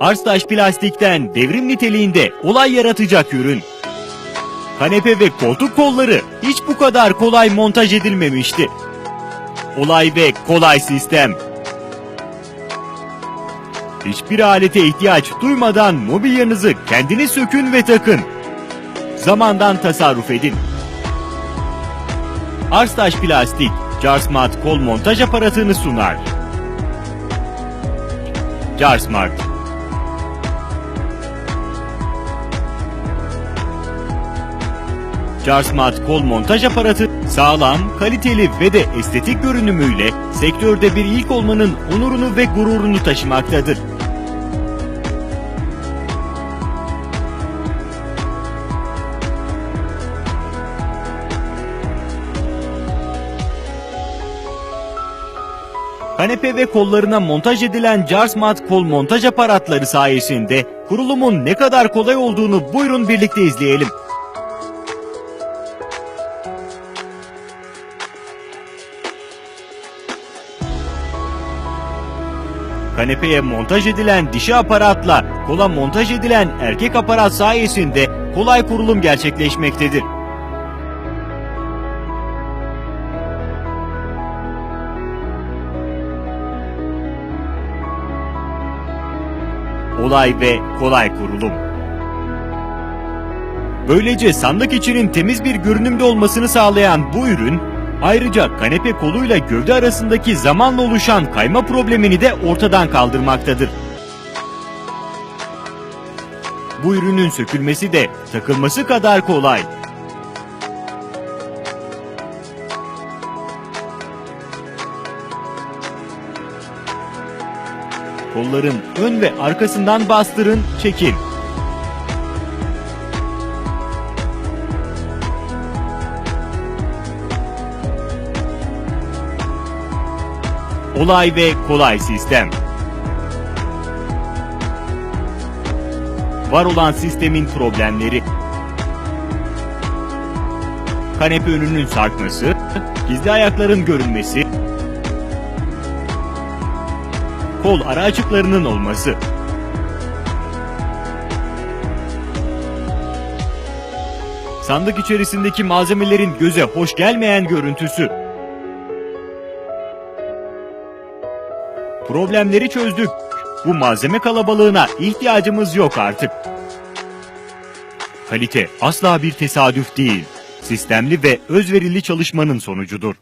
Arstaş plastikten devrim niteliğinde olay yaratacak ürün. Kanepe ve koltuk kolları hiç bu kadar kolay montaj edilmemişti. Olay ve kolay sistem. Hiçbir alete ihtiyaç duymadan mobilyanızı kendiniz sökün ve takın. Zamandan tasarruf edin. Arstaş Plastik, Jarsmart kol montaj aparatını sunar. Jarsmart Jarsmart kol montaj aparatı sağlam, kaliteli ve de estetik görünümüyle sektörde bir ilk olmanın onurunu ve gururunu taşımaktadır. Kanepe ve kollarına montaj edilen Jarsmart kol montaj aparatları sayesinde kurulumun ne kadar kolay olduğunu buyurun birlikte izleyelim. Kanepeye montaj edilen dişi aparatla kola montaj edilen erkek aparat sayesinde kolay kurulum gerçekleşmektedir. Olay ve kolay kurulum. Böylece sandık içinin temiz bir görünümde olmasını sağlayan bu ürün, ayrıca kanepe koluyla gövde arasındaki zamanla oluşan kayma problemini de ortadan kaldırmaktadır. Bu ürünün sökülmesi de takılması kadar kolay. Kolların ön ve arkasından bastırın, çekin. Olay ve kolay sistem. Var olan sistemin problemleri. Kanepe önünün sarkması, gizli ayakların görünmesi, kol ara açıklarının olması. Sandık içerisindeki malzemelerin göze hoş gelmeyen görüntüsü. Problemleri çözdük. Bu malzeme kalabalığına ihtiyacımız yok artık. Kalite asla bir tesadüf değil. Sistemli ve özverili çalışmanın sonucudur.